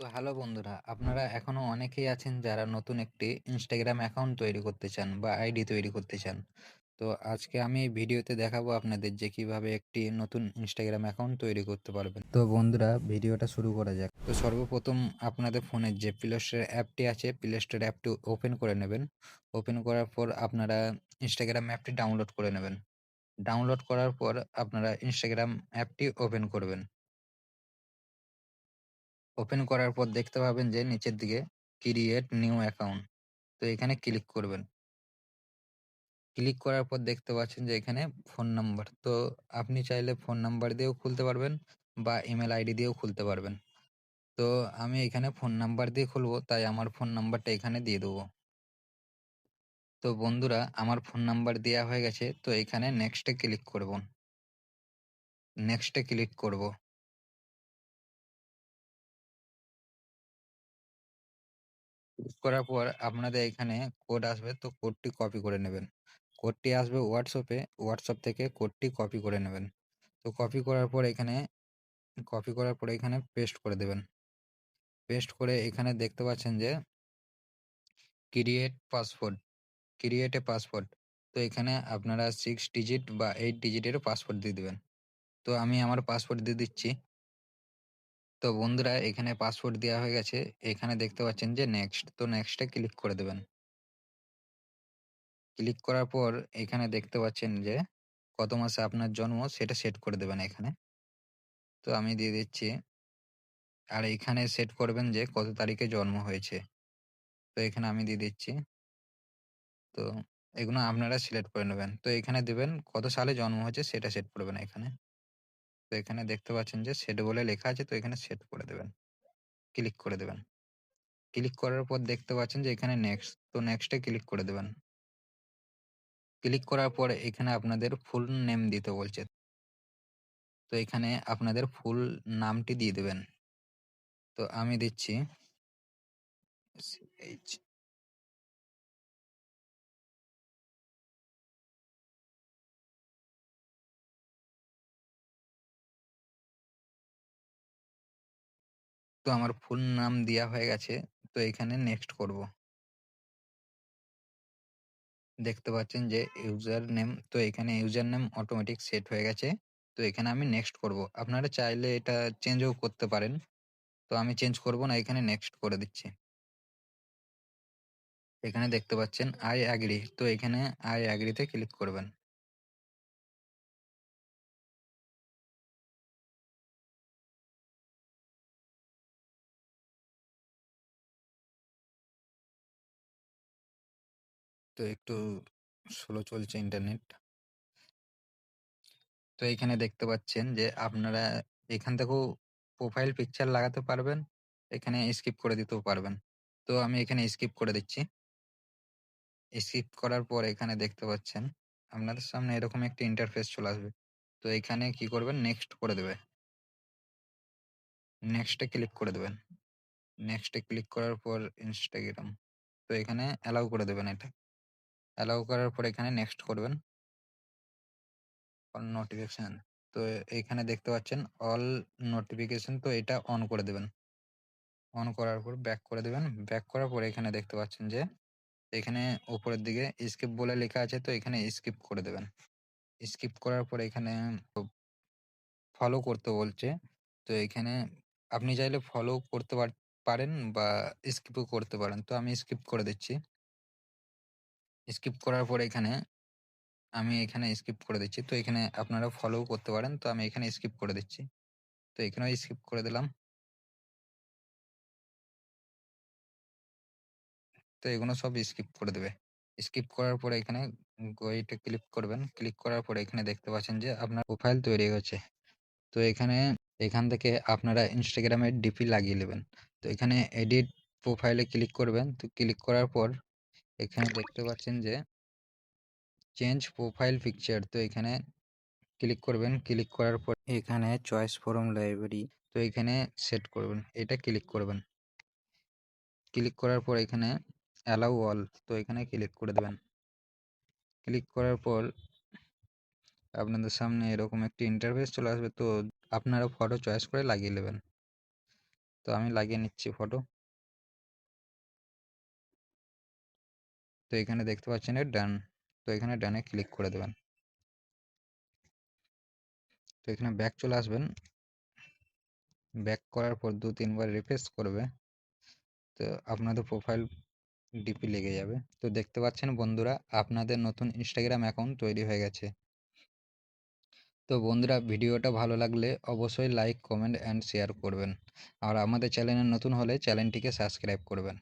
তো হ্যালো বন্ধুরা, আপনারা এখনও অনেকেই আছেন যারা নতুন একটি ইনস্টাগ্রাম অ্যাকাউন্ট তৈরি করতে চান বা আইডি তৈরি করতে চান। তো আজকে আমি এই ভিডিওতে দেখাবো আপনাদের যে কীভাবে একটি নতুন ইনস্টাগ্রাম অ্যাকাউন্ট তৈরি করতে পারবেন। তো বন্ধুরা, ভিডিওটা শুরু করা যাক। তো সর্বপ্রথম আপনাদের ফোনের যে প্লে স্টোর অ্যাপটি আছে প্লে স্টোর অ্যাপটি ওপেন করে নেবেন। ওপেন করার পর আপনারা ইনস্টাগ্রাম অ্যাপটি ডাউনলোড করে নেবেন। ডাউনলোড করার পর আপনারা ইনস্টাগ্রাম অ্যাপটি ওপেন করবেন। ওপেন করার পর দেখতে পাবেন যে নিচের দিকে ক্রিয়েট নিউ অ্যাকাউন্ট তো এখানে ক্লিক করবেন। ক্লিক করার পর দেখতে পাচ্ছেন যে এখানে ফোন নাম্বার তো আপনি চাইলে ফোন নাম্বার দিয়েও খুলতে পারবেন বা ইমেল আইডি দিয়েও খুলতে পারবেন। তো আমি এখানে ফোন নাম্বার দিয়ে খুলবো, তাই আমার ফোন নাম্বারটা এখানে দিয়ে দেবো। তো বন্ধুরা, আমার ফোন নাম্বার দেওয়া হয়ে গেছে, তো এখানে নেক্সটে ক্লিক করব। নেক্সটে ক্লিক করব। করার পর আপনাদের এখানে কোড আসবে, তো কোডটি কপি করে নেবেন। কোডটি আসবে হোয়াটসঅ্যাপে হোয়াটসঅ্যাপ থেকে কোডটি কপি করে নেবেন। তো কপি করার পর এখানে কপি করার পর এখানে পেস্ট করে দেবেন। পেস্ট করে এখানে দেখতে পাচ্ছেন যে create password create a password তো এখানে আপনারা সিক্স ডিজিট বা এইট ডিজিটের পাসওয়ার্ড দিয়ে দেবেন। তো আমি আমার পাসওয়ার্ড দিয়ে দিচ্ছি। তো বন্ধুরা, এখানে পাসওয়ার্ড দেওয়া হয়ে গেছে। এখানে দেখতে পাচ্ছেন যে নেক্সট তো নেক্সটে ক্লিক করে দেবেন। ক্লিক করার পর এখানে দেখতে পাচ্ছেন যে কত মাসে আপনার জন্ম, সেটা সেট করে দেবেন এখানে। তো আমি দিয়ে দিচ্ছি। আর এখানে সেট করবেন যে কত তারিখে জন্ম হয়েছে। তো এখানে আমি দিয়ে দিচ্ছি। তো এগুলো আপনারা সিলেক্ট করে নেবেন। তো এখানে দেবেন কত সালে জন্ম হয়েছে, সেটা সেট করবেন এখানে। তো এখানে দেখতে পাচ্ছেন যে সেট বলে লেখা আছে, তো এখানে সেট করে দেবেন। ক্লিক করে দেবেন। ক্লিক করার পর দেখতে পাচ্ছেন যে এখানে নেক্সট তো নেক্সটে ক্লিক করে দেবেন। ক্লিক করার পর এখানে আপনাদের ফুল নেম দিতে বলছে। তো এখানে আপনাদের ফুল নামটি দিয়ে দেবেন। তো আমি দিচ্ছি এইচ তো আমার ফুল নাম দেওয়া হয়ে গেছে। তো এখানে নেক্সট করব। দেখতে পাচ্ছেন যে ইউজার নেম তো এখানে ইউজার নেম অটোমেটিক সেট হয়ে গেছে। তো এখানে আমি নেক্সট করব। আপনারা চাইলে এটা চেঞ্জও করতে পারেন। তো আমি চেঞ্জ করব না, এখানে নেক্সট করে দিচ্ছি। এখানে দেখতে পাচ্ছেন আই অ্যাগ্রি তো এখানে আই অ্যাগ্রিতে ক্লিক করবেন। তো একটু স্লো চলছে ইন্টারনেট তো এখানে দেখতে পাচ্ছেন যে আপনারা এখান থেকেও প্রোফাইল পিকচার লাগাতে পারবেন, এখানে স্কিপ করে দিতেও পারবেন। তো আমি এখানে স্কিপ করে দিচ্ছি। স্কিপ করার পর এখানে দেখতে পাচ্ছেন, আপনাদের সামনে এরকম একটি ইন্টারফেস চলে আসবে। তো এখানে কি করবেন? নেক্সট করে দেবে। নেক্সটে ক্লিক করে দেবেন। নেক্সটে ক্লিক করার পর ইনস্টাগ্রাম তো এখানে অ্যালাউ করে দেবেন এটা। অ্যালাউ করার পর এখানে নেক্সট করবেন। অল নোটিফিকেশন তো এখানে দেখতে পাচ্ছেন অল নোটিফিকেশন তো এটা অন করে দেবেন। অন করার পর ব্যাক করে দেবেন। ব্যাক করার পর এখানে দেখতে পাচ্ছেন যে, এখানে উপরের দিকে স্কিপ বলে লেখা আছে, তো এখানে স্কিপ করে দেবেন। স্কিপ করার পর এখানে ফলো করতে বলছে, তো এখানে আপনি চাইলে ফলো করতে পারেন বা স্কিপও করতে পারেন। তো আমি স্কিপ করে দিচ্ছি। স্কিপ করার পর এখানে আমি এখানে স্কিপ করে দিচ্ছি। তো এখানে আপনারা ফলো করতে পারেন। তো আমি এখানে স্কিপ করে দিচ্ছি। তো এখানেও স্কিপ করে দিলাম। তো এগুলো সব স্কিপ করে দেবে। স্কিপ করার পরে এখানে গইটা ক্লিক করবেন। ক্লিক করার পরে এখানে দেখতে পাচ্ছেন যে আপনার প্রোফাইল তৈরি হয়েছে। তো এখানে এখান থেকে আপনারা ইনস্টাগ্রামের ডিপি লাগিয়ে নেবেন। তো এখানে এডিট প্রোফাইলে ক্লিক করবেন। তো ক্লিক করার পর এখানে দেখতে পাচ্ছেন যে চেঞ্জ প্রোফাইল পিকচার তো এখানে ক্লিক করবেন। ক্লিক করার পর এখানে চয়েস ফরম লাইব্রেরি তো এখানে সেট করবেন। এটা ক্লিক করবেন। ক্লিক করার পর এখানে অ্যালাউ অল তো এখানে ক্লিক করে দেবেন। ক্লিক করার পর আপনাদের সামনে এরকম একটি ইন্টারফেস চলে আসবে। তো আপনারা ফটো চয়েস করে লাগিয়ে নেবেন। তো আমি লাগিয়ে নিচ্ছি ফটো তো এখানে দেখতে পাচ্ছেন ডান, তো এখানে ডানে ক্লিক করে দেবেন। তো এখানে ব্যাক চলে আসবেন। ব্যাক করার পর দু, তিনবার রিফ্রেশ করবে। তো আপনাদের প্রোফাইল ডিপি লেগে যাবে। তো দেখতে পাচ্ছেন বন্ধুরা, আপনাদের নতুন ইনস্টাগ্রাম অ্যাকাউন্ট তৈরি হয়ে গেছে। তো বন্ধুরা, ভিডিওটা ভালো লাগলে অবশ্যই লাইক কমেন্ট অ্যান্ড শেয়ার করবেন। আর আমাদের চ্যানেলে নতুন হলে চ্যানেলটিকে সাবস্ক্রাইব করবেন।